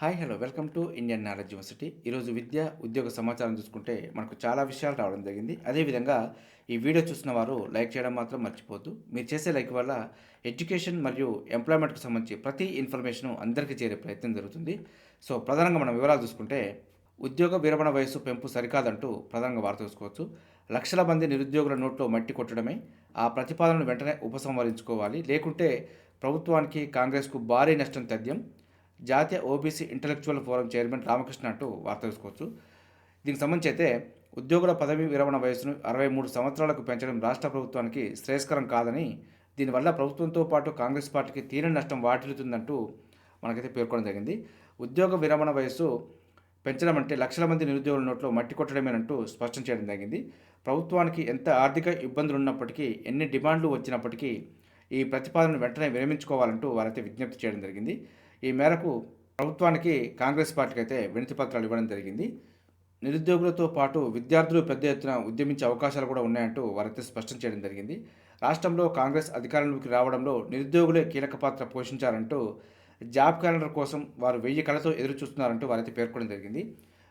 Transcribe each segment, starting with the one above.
Hi hello. Welcome to Indian knowledge university. ఈరోజు విద్య ఉద్యోగ సమాచారం చూసుకుంటే మనకు చాలా విషయాలు రావడం జరిగింది. అదేవిధంగా ఈ వీడియో చూసిన వారు లైక్ చేయడం మాత్రం మర్చిపోద్దు మీరు చేసే లైక్ వల్ల ఎడ్యుకేషన్ మరియు ఎంప్లాయ్మెంట్కి సంబంధించి ప్రతి ఇన్ఫర్మేషన్ అందరికీ చేరే ప్రయత్నం జరుగుతుంది. సో ప్రధానంగా మనం వివరాలు చూసుకుంటే ఉద్యోగ విరమణ వయస్సు పెంపు సరికాదంటూ ప్రధానంగా వార్త చూసుకోవచ్చు. లక్షల మంది నిరుద్యోగుల నోట్లో మట్టి కొట్టడమే. ఆ ప్రతిపాదనను వెంటనే ఉపసంహరించుకోవాలి. లేకుంటే ప్రభుత్వానికి కాంగ్రెస్కు భారీ నష్టం తథ్యం. జాతీయ OBC intellectual forum chairman Ramakrishna అంటూ వార్త తెలుసుకోవచ్చు దీనికి సంబంధించి అయితే ఉద్యోగుల పదవి విరమణ వయసును అరవై మూడు సంవత్సరాలకు పెంచడం రాష్ట్ర ప్రభుత్వానికి శ్రేయస్కరం కాదని దీనివల్ల ప్రభుత్వంతో పాటు కాంగ్రెస్ పార్టీకి తీరని నష్టం వాటిల్లుతుందంటూ మనకైతే పేర్కొనడం జరిగింది. ఉద్యోగ విరమణ వయసు పెంచడం అంటే లక్షల మంది నిరుద్యోగుల నోట్లో మట్టి కొట్టడమేనంటూ స్పష్టం చేయడం జరిగింది. ప్రభుత్వానికి ఎంత ఆర్థిక ఇబ్బందులు ఉన్నప్పటికీ ఎన్ని డిమాండ్లు వచ్చినప్పటికీ ఈ ప్రతిపాదనను వెంటనే విరమించుకోవాలంటూ వారైతే విజ్ఞప్తి చేయడం జరిగింది. ఈ మేరకు ప్రభుత్వానికి కాంగ్రెస్ పార్టీకి అయితే వినతి పత్రాలు ఇవ్వడం జరిగింది. నిరుద్యోగులతో పాటు విద్యార్థులు పెద్ద ఎత్తున ఉద్యమించే అవకాశాలు కూడా ఉన్నాయంటూ వారైతే స్పష్టం చేయడం జరిగింది. రాష్ట్రంలో కాంగ్రెస్ అధికారంలోకి రావడంలో నిరుద్యోగులే కీలక పాత్ర పోషించారంటూ జాబ్ క్యాలెండర్ కోసం వారు వెయ్యి కళతో ఎదురు చూస్తున్నారంటూ వారైతే పేర్కొనడం జరిగింది.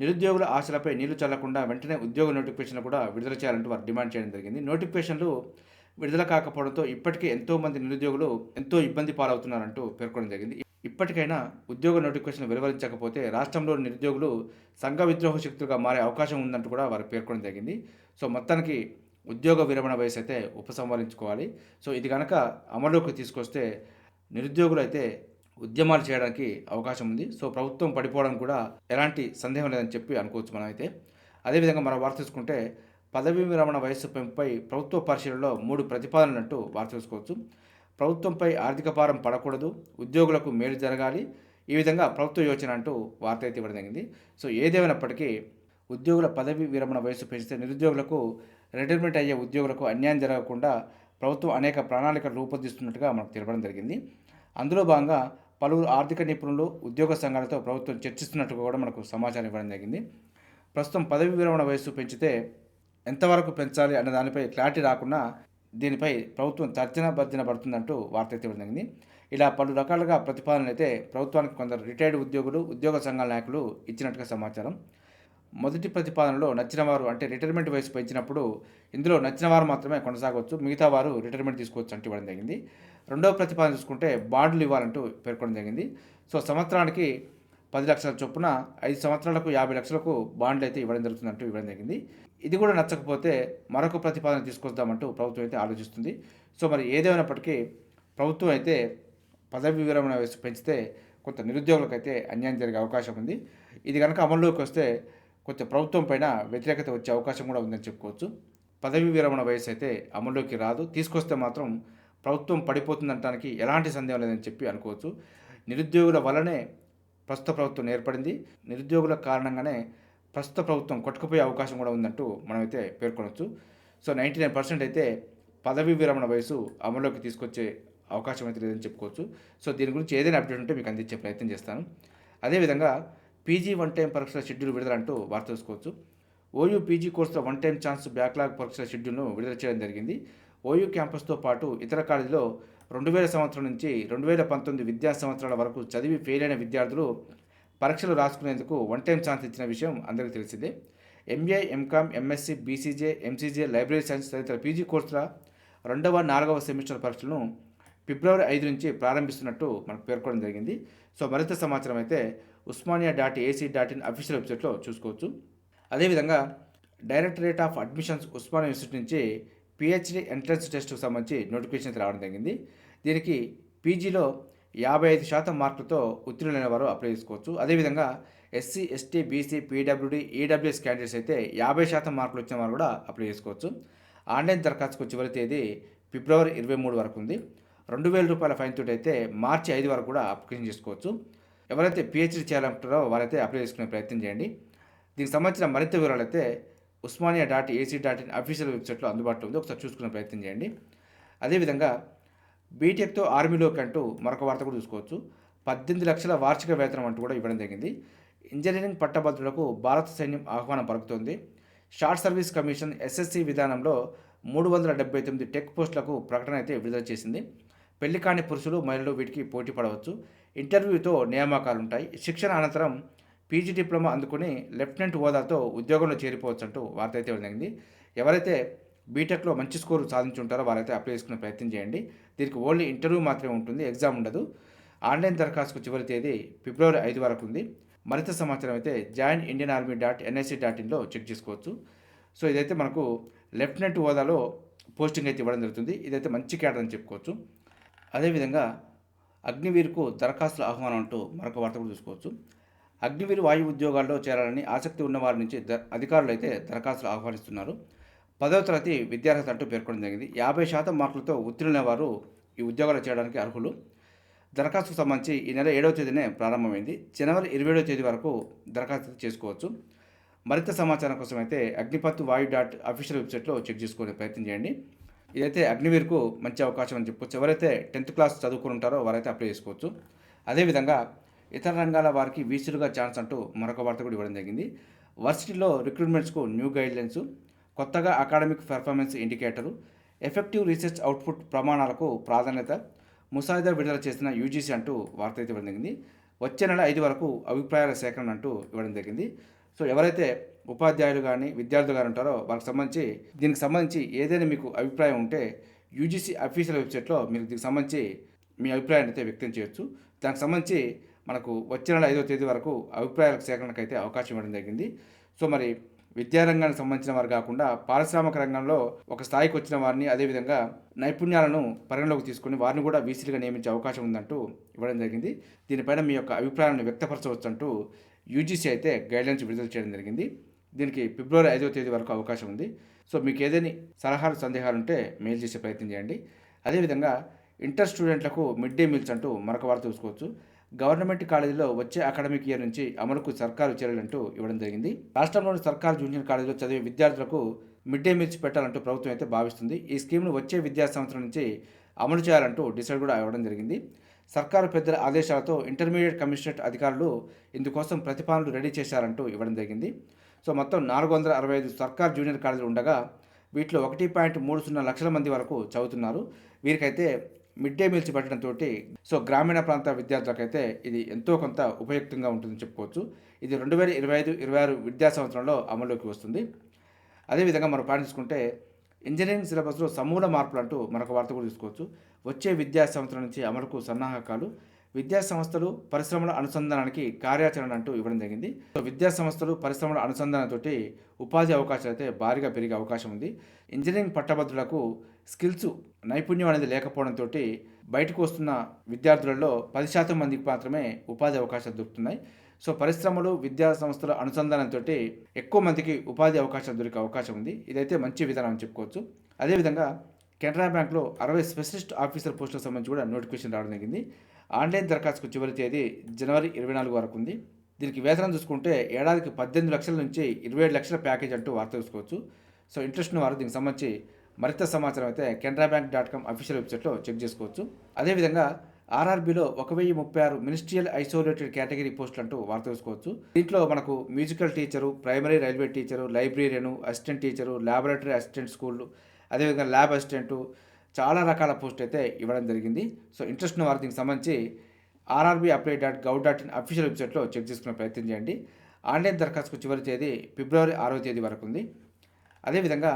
నిరుద్యోగుల ఆశలపై నీళ్ళు చల్లకుండా వెంటనే ఉద్యోగ నోటిఫికేషన్లు కూడా విడుదల చేయాలంటూ వారు డిమాండ్ చేయడం జరిగింది. నోటిఫికేషన్లు విడుదల కాకపోవడంతో ఇప్పటికే ఎంతోమంది నిరుద్యోగులు ఎంతో ఇబ్బంది పాలవుతున్నారంటూ పేర్కొనడం జరిగింది. ఇప్పటికైనా ఉద్యోగ నోటిఫికేషన్ వెలువరించకపోతే రాష్ట్రంలో నిరుద్యోగులు సంఘ విద్రోహ శక్తులుగా మారే అవకాశం ఉందంటూ కూడా వారు పేర్కొనడం జరిగింది. సో మొత్తానికి ఉద్యోగ విరమణ వయసు అయితే ఉపసంహరించుకోవాలి. సో ఇది కనుక అమలులోకి తీసుకొస్తే నిరుద్యోగులు అయితే ఉద్యమాలు చేయడానికి అవకాశం ఉంది. సో ప్రభుత్వం పడిపోవడం కూడా ఎలాంటి సందేహం లేదని చెప్పి అనుకోవచ్చు మనం అయితే అదేవిధంగా మనం వార్త చూసుకుంటే పదవీ విరమణ వయస్సు పెంపుపై ప్రభుత్వ పరిశీలనలో మూడు ప్రతిపాదనలు అంటూ వార్త చూసుకోవచ్చు ప్రభుత్వంపై ఆర్థిక భారం పడకూడదు ఉద్యోగులకు మేలు జరగాలి. ఈ విధంగా ప్రభుత్వ యోచన అంటూ వార్త అయితే ఇవ్వడం జరిగింది. సో ఏదేమైనప్పటికీ ఉద్యోగుల పదవి విరమణ వయసు పెంచితే నిరుద్యోగులకు రిటైర్మెంట్ అయ్యే ఉద్యోగులకు అన్యాయం జరగకుండా ప్రభుత్వం అనేక ప్రణాళికలు రూపొందిస్తున్నట్టుగా మనకు తెలపడం జరిగింది. అందులో భాగంగా పలువురు ఆర్థిక నిపుణులు ఉద్యోగ సంఘాలతో ప్రభుత్వం చర్చిస్తున్నట్టుగా కూడా మనకు సమాచారం ఇవ్వడం జరిగింది. ప్రస్తుతం పదవి విరమణ వయస్సు పెంచితే ఎంతవరకు పెంచాలి అన్న దానిపై క్లారిటీ రాకుండా దీనిపై ప్రభుత్వం తర్జన భర్జన పడుతుందంటూ వార్త అయితే జరిగింది ఇలా పలు రకాలుగా ప్రతిపాదనలు అయితే ప్రభుత్వానికి కొందరు రిటైర్డ్ ఉద్యోగులు ఉద్యోగ సంఘాల నాయకులు ఇచ్చినట్టుగా సమాచారం. మొదటి ప్రతిపాదనలో నచ్చిన వారు అంటే రిటైర్మెంట్ వయసు పెంచినప్పుడు ఇందులో నచ్చిన వారు మాత్రమే కొనసాగవచ్చు మిగతా వారు రిటైర్మెంట్ తీసుకోవచ్చు అంటూ ఇవ్వడం జరిగింది. రెండవ ప్రతిపాదన చూసుకుంటే బాండ్లు ఇవ్వాలంటూ పేర్కొనడం జరిగింది. సో సంవత్సరానికి పది లక్షల చొప్పున ఐదు సంవత్సరాలకు యాభై లక్షలకు బాండ్లు అయితే ఇవ్వడం జరుగుతుందంటూ ఇవ్వడం జరిగింది. ఇది కూడా నచ్చకపోతే మరొక ప్రతిపాదన తీసుకొద్దామంటూ ప్రభుత్వం అయితే ఆలోచిస్తుంది. సో మరి ఏదేమైనప్పటికీ ప్రభుత్వం అయితే పదవి విరమణ వయసు పెంచితే కొంత నిరుద్యోగులకు అయితే అన్యాయం జరిగే అవకాశం ఉంది. ఇది కనుక అమల్లోకి వస్తే కొంచెం ప్రభుత్వం పైన వ్యతిరేకత వచ్చే అవకాశం కూడా ఉందని చెప్పుకోవచ్చు. పదవి విరమణ వయసు అయితే అమల్లోకి రాదు. తీసుకొస్తే మాత్రం ప్రభుత్వం పడిపోతుందనడానికి ఎలాంటి సందేహం లేదని చెప్పి అనుకోవచ్చు. నిరుద్యోగుల వల్లనే ప్రస్తుత ప్రభుత్వం ఏర్పడింది. నిరుద్యోగుల కారణంగానే ప్రస్తుత ప్రభుత్వం కొట్టుకుపోయే అవకాశం కూడా ఉందంటూ మనమైతే పేర్కొనవచ్చు సో నైంటీ నైన్ పర్సెంట్ అయితే పదవీ విరమణ వయసు అమల్లోకి తీసుకొచ్చే అవకాశం అయితే లేదని చెప్పుకోవచ్చు. సో దీని గురించి ఏదైనా అప్డేట్ ఉంటే మీకు అందించే ప్రయత్నం చేస్తాను. అదేవిధంగా పీజీ వన్ టైం పరీక్షల షెడ్యూల్ విడుదల అంటూ వార్త చూసుకోవచ్చు ఓయూ పీజీ కోర్సులో వన్ టైం ఛాన్స్ బ్యాక్లాగ్ పరీక్షల షెడ్యూల్ను విడుదల చేయడం జరిగింది. ఓయూ క్యాంపస్తో పాటు ఇతర కాలేజీలో రెండు వేల సంవత్సరం నుంచి రెండు వేల పంతొమ్మిది విద్యా సంవత్సరాల వరకు చదివి ఫెయిల్ అయిన విద్యార్థులు పరీక్షలు రాసుకునేందుకు వన్ టైం ఛాన్స్ ఇచ్చిన విషయం అందరికీ తెలిసిందే. MBA MCom MSc BCJ MCJ library science తదితర పీజీ కోర్సుల రెండవ నాలుగవ సెమిస్టర్ పరీక్షలను ఫిబ్రవరి ఐదు నుంచి ప్రారంభిస్తున్నట్టు మనకు పేర్కొనడం జరిగింది. సో మరింత సమాచారం అయితే Osmania dot AC dot in official వెబ్సైట్లో చూసుకోవచ్చు. అదేవిధంగా directorate of admissions Osmania institute నుంచి పిహెచ్డి ఎంట్రన్స్ టెస్ట్కు సంబంధించి నోటిఫికేషన్ రావడం జరిగింది. దీనికి పీజీలో యాభై ఐదు శాతం మార్కులతో ఉత్తీర్ణులైన వారు అప్లై చేసుకోవచ్చు. అదేవిధంగా SC ST BC PWD EWS candidates అయితే యాభై శాతం మార్కులు వచ్చిన వారు కూడా అప్లై చేసుకోవచ్చు. ఆన్లైన్ దరఖాస్తుకు చివరి తేదీ ఫిబ్రవరి ఇరవై మూడు వరకు ఉంది. రెండు వేల రూపాయల ఫైన్ తోటి అయితే మార్చి ఐదు వరకు కూడా అప్లికేషన్ చేసుకోవచ్చు. ఎవరైతే పిహెచ్డీ చేయాలంటారో వారైతే అప్లై చేసుకునే ప్రయత్నం చేయండి. దీనికి సంబంధించిన మరింత వివరాలు అయితే Osmania dot AC dot in official వెబ్సైట్లో అందుబాటులో ఉంది. ఒకసారి చూసుకునే ప్రయత్నం చేయండి. అదేవిధంగా బీటెక్తో ఆర్మీలోకి అంటూ మరొక వార్త కూడా చూసుకోవచ్చు. పద్దెనిమిది లక్షల వార్షిక వేతనం అంటూ కూడా ఇవ్వడం జరిగింది. ఇంజనీరింగ్ పట్టభద్రులకు భారత సైన్యం ఆహ్వానం పలుకుతోంది. షార్ట్ సర్వీస్ కమిషన్ ఎస్ఎస్సి విధానంలో మూడు వందల డెబ్బై తొమ్మిది టెక్ పోస్టులకు ప్రకటన అయితే విడుదల చేసింది. పెళ్ళి కాని పురుషులు మహిళలు వీటికి పోటీ పడవచ్చు. ఇంటర్వ్యూతో నియామకాలు ఉంటాయి శిక్షణ అనంతరం పీజీ డిప్లొమా అందుకుని లెఫ్టినెంట్ హోదాతో ఉద్యోగంలో చేరిపోవచ్చు అంటూ వార్త అయితే జరిగింది. ఎవరైతే బీటెక్లో మంచి స్కోర్ సాధించుంటారో వారైతే అప్లై చేసుకునే ప్రయత్నం చేయండి. దీనికి ఓన్లీ ఇంటర్వ్యూ మాత్రమే ఉంటుంది ఎగ్జామ్ ఉండదు. ఆన్లైన్ దరఖాస్తుకు చివరి తేదీ ఫిబ్రవరి ఐదు వరకు ఉంది. మరింత సమాచారం అయితే join Indian army dot NIC dot ఇన్లో check చేసుకోవచ్చు. సో ఇదైతే మనకు లెఫ్టినెంట్ హోదాలో పోస్టింగ్ అయితే ఇవ్వడం జరుగుతుంది. ఇదైతే మంచి క్యాడర్ అని చెప్పుకోవచ్చు. అదేవిధంగా అగ్నివీర్కు దరఖాస్తుల ఆహ్వానం అంటూ మరొక వార్త కూడా చూసుకోవచ్చు. అగ్నివీర్ వాయు ఉద్యోగాల్లో చేరాలని ఆసక్తి ఉన్న వారి నుంచి ద అధికారులు అయితే దరఖాస్తులు ఆహ్వానిస్తున్నారు. పదవ తరగతి విద్యార్హత అంటూ పేర్కొనడం జరిగింది. యాభై శాతం మార్కులతో ఉత్తీర్ణులైన వారు ఈ ఉద్యోగాలు చేయడానికి అర్హులు. దరఖాస్తుకు సంబంధించి ఈ నెల ఏడవ తేదీనే ప్రారంభమైంది. జనవరి ఇరవై ఏడవ తేదీ వరకు దరఖాస్తు చేసుకోవచ్చు. మరింత సమాచారం కోసం అయితే అగ్నిపత్ వాయు డాట్ అఫీషియల్ వెబ్సైట్లో చెక్ చేసుకునే ప్రయత్నం చేయండి. ఇదైతే అగ్నివీర్కు మంచి అవకాశం అని చెప్పొచ్చు. ఎవరైతే టెన్త్ క్లాస్ చదువుకుని ఉంటారో వారైతే అప్లై చేసుకోవచ్చు. అదేవిధంగా ఇతర రంగాల వారికి వీసీలుగా ఛాన్స్ అంటూ మరొక వార్త కూడా ఇవ్వడం జరిగింది. వర్సిటీలో రిక్రూట్మెంట్స్కు న్యూ గైడ్లైన్స్ కొత్తగా academic performance indicator effective research output ప్రమాణాలకు ప్రాధాన్యత ముసాయిదా విడుదల చేసిన యూజీసీ అంటూ వార్త అయితే ఇవ్వడం జరిగింది. వచ్చే నెల ఐదు వరకు అభిప్రాయాల సేకరణ అంటూ ఇవ్వడం జరిగింది. సో ఎవరైతే ఉపాధ్యాయులు కానీ విద్యార్థులు కానీ ఉంటారో వాళ్ళకి సంబంధించి దీనికి సంబంధించి ఏదైనా మీకు అభిప్రాయం ఉంటే యూజీసీ అఫీషియల్ వెబ్సైట్లో మీరు దీనికి సంబంధించి మీ అభిప్రాయాన్ని అయితే వ్యక్తం చేయొచ్చు. దానికి సంబంధించి మనకు వచ్చే నెల ఐదో తేదీ వరకు అభిప్రాయాల సేకరణకు అయితే అవకాశం ఇవ్వడం జరిగింది. సో మరి విద్యారంగానికి సంబంధించిన వారు కాకుండా పారిశ్రామిక రంగంలో ఒక స్థాయికి వచ్చిన వారిని అదేవిధంగా నైపుణ్యాలను పరిగణలోకి తీసుకొని వారిని కూడా వీసీలుగా నియమించే అవకాశం ఉందంటూ ఇవ్వడం జరిగింది. దీనిపైన మీ యొక్క అభిప్రాయాలను వ్యక్తపరచవచ్చు అంటూ యూజీసీ అయితే గైడ్లైన్స్ విడుదల చేయడం జరిగింది. దీనికి ఫిబ్రవరి ఐదో తేదీ వరకు అవకాశం ఉంది. సో మీకు ఏదైనా సలహాలు సందేహాలు ఉంటే మెయిల్ చేసే ప్రయత్నం చేయండి. అదేవిధంగా ఇంటర్ స్టూడెంట్లకు మిడ్ డే మీల్స్ అంటూ మరొక వార్త చూసుకోవచ్చు. గవర్నమెంట్ కాలేజీలో వచ్చే అకాడమిక్ ఇయర్ నుంచి అమలుకు సర్కారు చర్యలంటూ ఇవ్వడం జరిగింది. రాష్ట్రంలోని సర్కారు జూనియర్ కాలేజీలో చదివే విద్యార్థులకు మిడ్ డే మీల్స్ పెట్టాలంటూ ప్రభుత్వం అయితే భావిస్తుంది. ఈ స్కీమ్ను వచ్చే విద్యా సంవత్సరం నుంచి అమలు చేయాలంటూ డిసైడ్ కూడా ఇవ్వడం జరిగింది. సర్కారు పెద్దల ఆదేశాలతో ఇంటర్మీడియట్ కమిషనరేట్ అధికారులు ఇందుకోసం ప్రతిపాదనలు రెడీ చేశారంటూ ఇవ్వడం జరిగింది. సో మొత్తం నాలుగు వందల అరవై ఐదు సర్కార్ జూనియర్ కాలేజీలు ఉండగా వీటిలో ఒకటి పాయింట్ మూడు సున్నా లక్షల మంది వరకు చదువుతున్నారు. వీరికైతే మిడ్ డే మీల్స్ పెట్టడంతో సో గ్రామీణ ప్రాంత విద్యార్థులకైతే ఇది ఎంతో కొంత ఉపయుక్తంగా ఉంటుందని చెప్పుకోవచ్చు. ఇది రెండు వేల ఇరవై ఐదు ఇరవై ఆరు విద్యా సంవత్సరంలో అమల్లోకి వస్తుంది. అదేవిధంగా మనం పాటించుకుంటే ఇంజనీరింగ్ సిలబస్లో సమూల మార్పులు అంటూ మరొక వార్త కూడా తీసుకోవచ్చు. వచ్చే విద్యా సంవత్సరం నుంచి అమలుకు సన్నాహకాలు విద్యా సంస్థలు పరిశ్రమల అనుసంధానానికి కార్యాచరణ అంటూ ఇవ్వడం జరిగింది. సో విద్యా సంస్థలు పరిశ్రమల అనుసంధానంతో ఉపాధి అవకాశాలు అయితే భారీగా పెరిగే అవకాశం ఉంది. ఇంజనీరింగ్ పట్టభద్రులకు స్కిల్స్ నైపుణ్యం అనేది లేకపోవడంతో బయటకు వస్తున్న విద్యార్థులలో పది శాతం మందికి మాత్రమే ఉపాధి అవకాశాలు దొరుకుతున్నాయి. సో పరిశ్రమలు విద్యా సంస్థల అనుసంధానంతో ఎక్కువ మందికి ఉపాధి అవకాశాలు దొరికే అవకాశం ఉంది. ఇదైతే మంచి విధానం అని చెప్పుకోవచ్చు. అదేవిధంగా కెనరా బ్యాంక్లో అరవై స్పెషలిస్ట్ ఆఫీసర్ పోస్టులకు సంబంధించి కూడా నోటిఫికేషన్ రావడం జరిగింది. ఆన్లైన్ దరఖాస్తుకు చివరి తేదీ జనవరి ఇరవై నాలుగు వరకు ఉంది. దీనికి వేతనం చూసుకుంటే ఏడాదికి పద్దెనిమిది లక్షల నుంచి ఇరవై ఏడు లక్షల ప్యాకేజ్ అంటూ వార్త చూసుకోవచ్చు. సో ఇంట్రెస్ట్ ఉన్న వారు దీనికి సంబంధించి మరింత సమాచారం అయితే Canara bank dot com official వెబ్సైట్లో చెక్ చేసుకోవచ్చు. అదేవిధంగా ఆర్ఆర్బీలో ఒక వెయ్యి ముప్పై ఆరు మినిస్ట్రియల్ ఐసోలేటెడ్ కేటగిరీ పోస్టులు అంటూ వార్త చూసుకోవచ్చు దీంట్లో మనకు musical teacher primary railway teacher librarian assistant teacher laboratory assistant స్కూళ్ళు అదేవిధంగా ల్యాబ్ అసిస్టెంటు చాలా రకాల పోస్ట్ అయితే ఇవ్వడం జరిగింది. సో ఇంట్రెస్ట్ ఉన్న వారికి దీనికి సంబంధించి RRB apply dot gov dot in official వెబ్సైట్లో చెక్ చేసుకునే ప్రయత్నం చేయండి. ఆన్లైన్ దరఖాస్తుకు చివరి తేదీ ఫిబ్రవరి ఆరో తేదీ వరకు ఉంది. అదేవిధంగా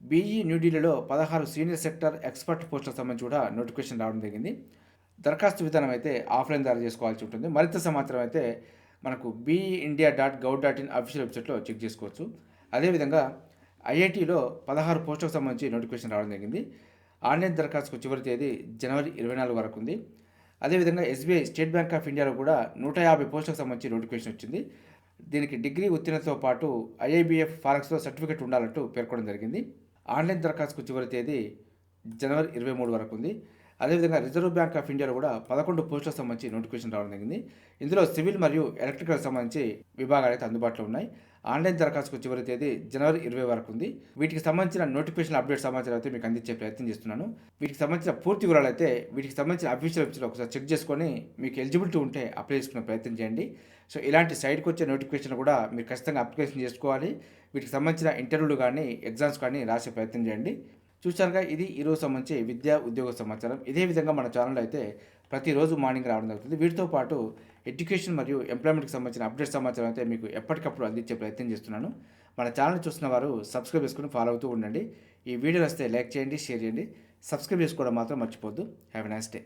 బీఈ న్యూఢిల్లీలో పదహారు సీనియర్ సెక్టర్ ఎక్స్పర్ట్ పోస్టులకు సంబంధించి కూడా నోటిఫికేషన్ రావడం జరిగింది. దరఖాస్తు విధానం అయితే ఆఫ్లైన్ ద్వారా చేసుకోవాల్సి ఉంటుంది. మరింత సమాచారం అయితే మనకు BE India dot gov dot in official వెబ్సైట్లో చెక్ చేసుకోవచ్చు. అదేవిధంగా ఐఐటీలో పదహారు పోస్టులకు సంబంధించి నోటిఫికేషన్ రావడం జరిగింది. ఆన్లైన్ దరఖాస్తుకు చివరి తేదీ జనవరి ఇరవై నాలుగు వరకు ఉంది. అదేవిధంగా ఎస్బీఐ స్టేట్ బ్యాంక్ ఆఫ్ ఇండియాలో కూడా నూట యాభై పోస్టులకు సంబంధించి నోటిఫికేషన్ వచ్చింది. దీనికి డిగ్రీ ఉత్తీర్ణతో పాటు ఐఐబిఎఫ్ ఫారెక్స్లో సర్టిఫికేట్ ఉండాలంటూ పేర్కొనడం జరిగింది. ఆన్లైన్ దరఖాస్తుకు చివరి తేదీ జనవరి ఇరవై మూడు వరకు ఉంది. అదేవిధంగా రిజర్వ్ బ్యాంక్ ఆఫ్ ఇండియాలో కూడా పదకొండు పోస్టులకు సంబంధించి నోటిఫికేషన్ రావడం జరిగింది. ఇందులో సివిల్ మరియు ఎలక్ట్రికల్ సంబంధించి విభాగాలు అయితే అందుబాటులో ఉన్నాయి. ఆన్లైన్ దరఖాస్తుకు చివరి తేదీ జనవరి ఇరవై వరకు ఉంది. వీటికి సంబంధించిన నోటిఫికేషన్ అప్డేట్ సమాచారం అయితే మీకు అందించే ప్రయత్నం చేస్తున్నాను. వీటికి సంబంధించిన పూర్తి వివరాలు అయితే వీటికి సంబంధించిన అఫీషియల్ వెబ్సైట్ ఒకసారి చెక్ చేసుకొని మీకు ఎలిజిబిలిటీ ఉంటే అప్లై చేసుకునే ప్రయత్నం చేయండి. సో ఇలాంటి సైట్కి వచ్చే నోటిఫికేషన్ కూడా మీరు ఖచ్చితంగా అప్లికేషన్ చేసుకోవాలి. వీటికి సంబంధించిన ఇంటర్వ్యూలు కానీ ఎగ్జామ్స్ కానీ రాసే ప్రయత్నం చేయండి. చూసారుగా ఇది ఈరోజు సంబంధించి విద్యా ఉద్యోగ సమాచారం. ఇదే విధంగా మన ఛానల్ అయితే ప్రతిరోజు మార్నింగ్ రావడం జరుగుతుంది. వీటితో పాటు ఎడ్యుకేషన్ మరియు ఎంప్లాయ్మెంట్కి సంబంధించిన అప్డేట్ సమాచారం అయితే మీకు ఎప్పటికప్పుడు అందించే ప్రయత్నం చేస్తున్నాను. మన ఛానల్ చూసిన వారు సబ్స్క్రైబ్ చేసుకుని ఫాలో అవుతూ ఉండండి. ఈ వీడియో వస్తే లైక్ చేయండి షేర్ చేయండి. సబ్స్క్రైబ్ చేసుకోవడం మాత్రం మర్చిపోద్దు హ్యావ్ ఎ నైస్ డే